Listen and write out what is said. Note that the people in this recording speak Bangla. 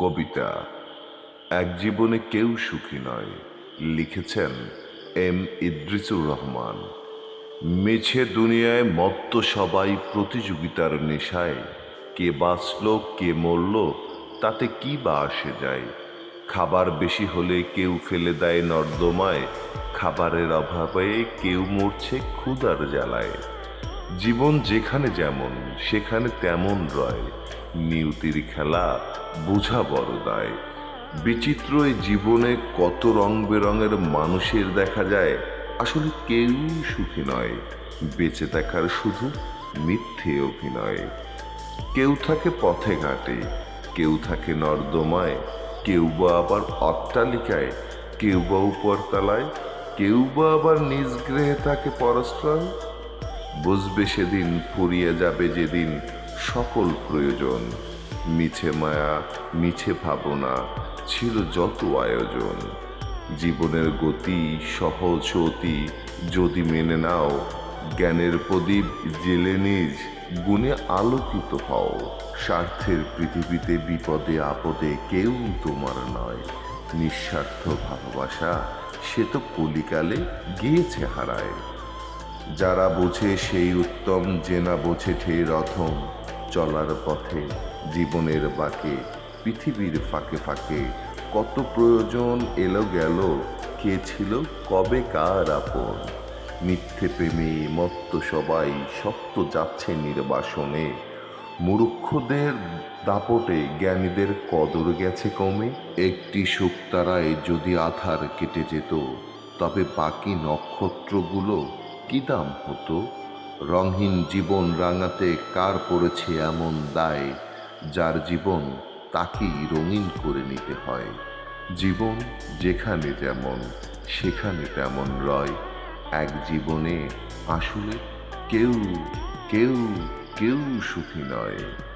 কবিতা। এক জীবনে কেউ সুখী নয়, লিখেছেন এম ইদ্রিসুর রহমান। মেছে দুনিয়ায় মত্ত সবাই প্রতিযোগিতার নেশায়। কে বাঁচল, কে মরল, তাতে কি বা আসে যায়? খাবার বেশি হলে কেউ ফেলে দেয় নর্দমায়, খাবারের অভাবে কেউ মরছে ক্ষুধার জ্বালায়। জীবন যেখানে যেমন, সেখানে তেমন রয়। নিয়তির খেলা বোঝা বড় দায়। বিচিত্র এই জীবনে কত রং বেরঙের মানুষের দেখা যায়, আসলে কেউ সুখী নয়। বেঁচে থাকার শুধু মিথ্যে অভিনয়। কেউ থাকে পথে ঘাটে, কেউ থাকে নর্দমায়, কেউ বা আবার অট্টালিকায়, কেউ বা উপরতলায়, কেউ বা আবার নিজ গৃহে থাকে পরস্পর বুঝবে সেদিন, ফুরিয়ে যাবে যেদিন। সকল প্রয়োজন, মিছে মায়া, মিছে ভাবনা, ছিল যত আয়োজন। জীবনের গতি সহজ অতি, যদি মেনে নাও, জ্ঞানের প্রদীপ জেলে নিজ, গুণে আলোকিত হও। স্বার্থের পৃথিবীতে বিপদে, আপদে কেউ তোমার নয়। নিঃস্বার্থ ভালোবাসা, সে তো কলিকালে গিয়েছে হারায়। যারা বোঝে সেই উত্তম, যে না বোঝে ঠের রথম। চলার পথে, জীবনের বাকে, পৃথিবীর ফাঁকে ফাঁকে। কত প্রয়োজন এলো গেল, কে ছিল, কবে কার আপন। মিথ্যে প্রেমে মত্ত সবাই সত্য যাচ্ছে নির্বাসনে। মূর্খদের দাপটে জ্ঞানীদের কদর গেছে কমে। একটি শুকতারায় যদি আধার কেটে যেত, তবে বাকি নক্ষত্রগুলো কি দাম হতো? রঙহীন জীবন রাঙাতে কার পড়েছে এমন দায়, যার জীবন তাকেই রঙিন করে নিতে হয়। জীবন যেখানে যেমন, সেখানে তেমন রয়। এক জীবনে আসলে কেউ কেউ কেউ সুখী নয়।